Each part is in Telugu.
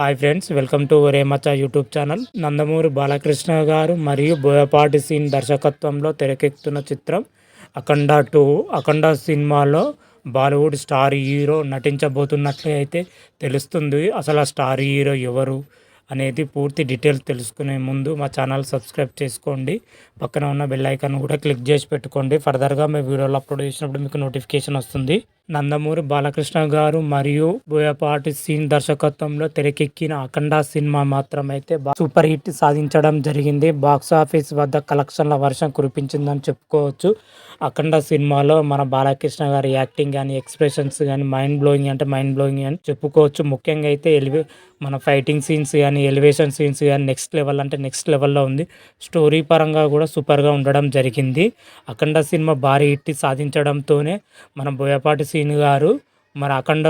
హాయ్ ఫ్రెండ్స్ వెల్కమ్ టు రేమచ్చ యూట్యూబ్ ఛానల్ నందమూరి బాలకృష్ణ గారు మరియు బోయపాటి సీన్ దర్శకత్వంలో తెరకెక్కుతున్న చిత్రం అఖండ టూ అఖండ సినిమాలో బాలీవుడ్ స్టార్ హీరో నటించబోతున్నట్లు అయితే తెలుస్తుంది అసలు ఆ స్టార్ హీరో ఎవరు అనేది పూర్తి డీటెయిల్స్ తెలుసుకునే ముందు మా ఛానల్ సబ్స్క్రైబ్ చేసుకోండి. పక్కన ఉన్న బెల్ ఐకాన్ కూడా క్లిక్ చేసి పెట్టుకోండి. ఫర్దర్గా మేము వీడియోలు అప్లోడ్ చేసినప్పుడు మీకు నోటిఫికేషన్ వస్తుంది. నందమూరి బాలకృష్ణ గారు మరియు బోయపాటి సీన్ దర్శకత్వంలో తెరకెక్కిన అఖండ సినిమా మాత్రం అయితే సూపర్ హిట్ సాధించడం జరిగింది. బాక్స్ ఆఫీస్ వద్ద కలెక్షన్ల వర్షం కురిపించిందని చెప్పుకోవచ్చు. అఖండ సినిమాలో మన బాలకృష్ణ గారి యాక్టింగ్ కానీ ఎక్స్ప్రెషన్స్ కానీ మైండ్ బ్లోయింగ్ అంటే మైండ్ బ్లోయింగ్ అని చెప్పుకోవచ్చు. ముఖ్యంగా అయితే ఎలివే మన ఫైటింగ్ సీన్స్ కానీ ఎలివేషన్ సీన్స్ కానీ నెక్స్ట్ లెవెల్ అంటే నెక్స్ట్ లెవెల్లో ఉంది. స్టోరీ పరంగా కూడా సూపర్గా ఉండడం జరిగింది. అఖండ సినిమా భారీ హిట్ సాధించడంతోనే మన బోయపాటి సీన్ గారు మరి అఖండ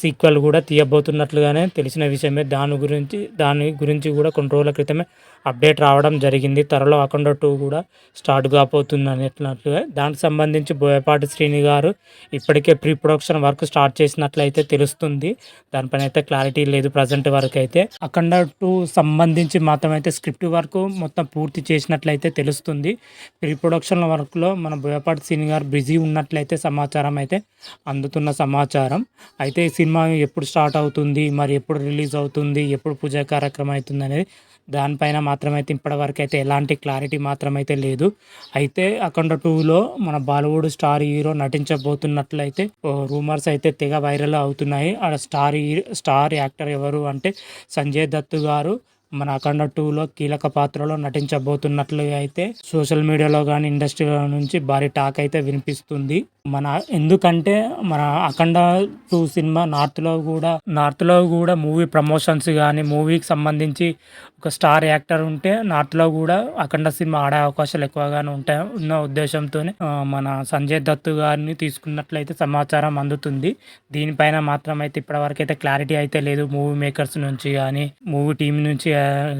సీక్వెల్ కూడా తీయబోతున్నట్లుగానే తెలిసిన విషయమే. దాని గురించి దాని గురించి కూడా కొన్ని రోజుల క్రితమే అప్డేట్ రావడం జరిగింది. త్వరలో అఖండ టూ కూడా స్టార్ట్ కాబోతుంది అనేట్లుగా దానికి సంబంధించి బోయపాటి శ్రీని గారు ఇప్పటికే ప్రీ ప్రొడక్షన్ వర్క్ స్టార్ట్ చేసినట్లయితే తెలుస్తుంది. దానిపైన అయితే క్లారిటీ లేదు ప్రజెంట్ వరకు అయితే. అఖండ టూ సంబంధించి మాత్రం అయితే స్క్రిప్ట్ వర్క్ మొత్తం పూర్తి చేసినట్లయితే తెలుస్తుంది. ప్రీ ప్రొడక్షన్ వర్క్లో మన బోయపాటి శ్రీని గారు బిజీ ఉన్నట్లయితే సమాచారం అయితే అందుతున్న సమాచారం. అయితే ఈ సినిమా ఎప్పుడు స్టార్ట్ అవుతుంది మరి ఎప్పుడు రిలీజ్ అవుతుంది ఎప్పుడు పూజా కార్యక్రమం అవుతుంది అనేది దానిపైన మాత్రమైతే ఇప్పటివరకు అయితే ఎలాంటి క్లారిటీ మాత్రమైతే లేదు. అయితే అఖండ టూలో మన బాలీవుడ్ స్టార్ హీరో నటించబోతున్నట్లయితే రూమర్స్ అయితే తెగ వైరల్ అవుతున్నాయి. ఆ స్టార్ స్టార్ యాక్టర్ ఎవరు అంటే సంజయ్ దత్ గారు. మన అఖండ టూలో కీలక పాత్రలో నటించబోతున్నట్లు అయితే సోషల్ మీడియాలో కానీ ఇండస్ట్రీలో నుంచి భారీ టాక్ అయితే వినిపిస్తుంది. మన ఎందుకంటే మన అఖండ టూ సినిమా నార్త్లో కూడా నార్త్లో కూడా మూవీ ప్రమోషన్స్ కానీ మూవీకి సంబంధించి ఒక స్టార్ యాక్టర్ ఉంటే నార్త్లో కూడా అఖండ సినిమా ఆడే అవకాశాలు ఎక్కువగానే ఉంటాయి ఉన్న ఉద్దేశంతో మన సంజయ్ దత్ గారిని తీసుకున్నట్లయితే సమాచారం అందుతుంది. దీనిపైన మాత్రం అయితే ఇప్పటివరకు అయితే క్లారిటీ అయితే లేదు. మూవీ మేకర్స్ నుంచి కానీ మూవీ టీం నుంచి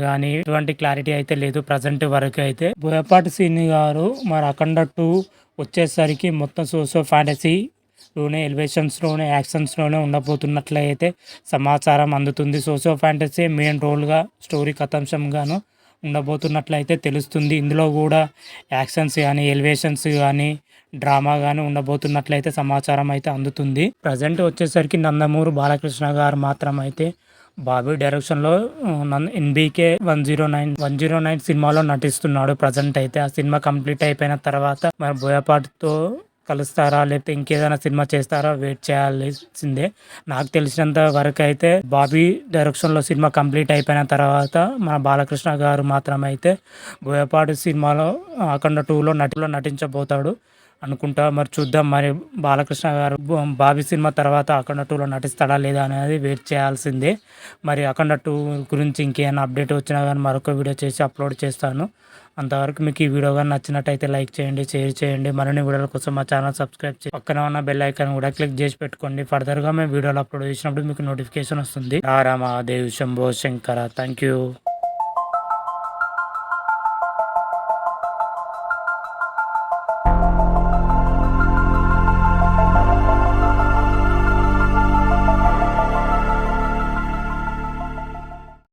కానీ ఎటువంటి క్లారిటీ అయితే లేదు ప్రజెంట్ వరకు అయితే. బోయపాటి సీని గారు మరి అఖండ టూ వచ్చేసరికి మొత్తం సోసో ఫ్యాంటసీ లోనే ఎలివేషన్స్లోనే యాక్షన్స్లోనే ఉండబోతున్నట్లయితే సమాచారం అందుతుంది. సోసో ఫ్యాంటసీ మెయిన్ రోల్గా స్టోరీ కథాంశంగాను ఉండబోతున్నట్లయితే తెలుస్తుంది. ఇందులో కూడా యాక్షన్స్ కానీ ఎలివేషన్స్ కానీ డ్రామా కానీ ఉండబోతున్నట్లయితే సమాచారం అయితే అందుతుంది. ప్రజెంట్ వచ్చేసరికి నందమూరు బాలకృష్ణ గారు మాత్రం అయితే బాబీ డైరెక్షన్లో NBK one zero nine one zero nine సినిమాలో నటిస్తున్నాడు ప్రజెంట్ అయితే. ఆ సినిమా కంప్లీట్ అయిపోయిన తర్వాత మరి బోయపాటితో కలుస్తారా? లేకపోతే ఇంకేదైనా సినిమా చేస్తారా? వెయిట్ చేయాల్సిందే. నాకు తెలిసినంత వరకు అయితే బాబీ డైరెక్షన్లో సినిమా కంప్లీట్ అయిపోయిన తర్వాత మన బాలకృష్ణ గారు మాత్రం అయితే బోయపాటి సినిమాలో అఖండ టూలో నటిలో నటించబోతాడు. అనుకుంటా మరి చూద్దాం. మరి బాలకృష్ణ గారు బాబీ సినిమా తర్వాత అఖండ టూలో నటిస్తాడా లేదా అనేది వెయిట్ చేయాల్సిందే. మరి అఖండ టూ గురించి ఇంకేమైనా అప్డేట్ వచ్చినా కానీ మరొక వీడియో చేసి అప్లోడ్ చేస్తాను. అంతవరకు మీకు ఈ వీడియో కానీ నచ్చినట్టయితే లైక్ చేయండి షేర్ చేయండి. మరిన్ని వీడియోల కోసం మా ఛానల్ సబ్స్క్రైబ్ చేసి పక్కన ఉన్న బెల్ ఐకాన్ కూడా క్లిక్ చేసి పెట్టుకోండి. ఫర్దర్గా మేము వీడియోలు అప్లోడ్ చేసినప్పుడు మీకు నోటిఫికేషన్ వస్తుంది. రామా దేవ్ శంభో శంకర. Thank you.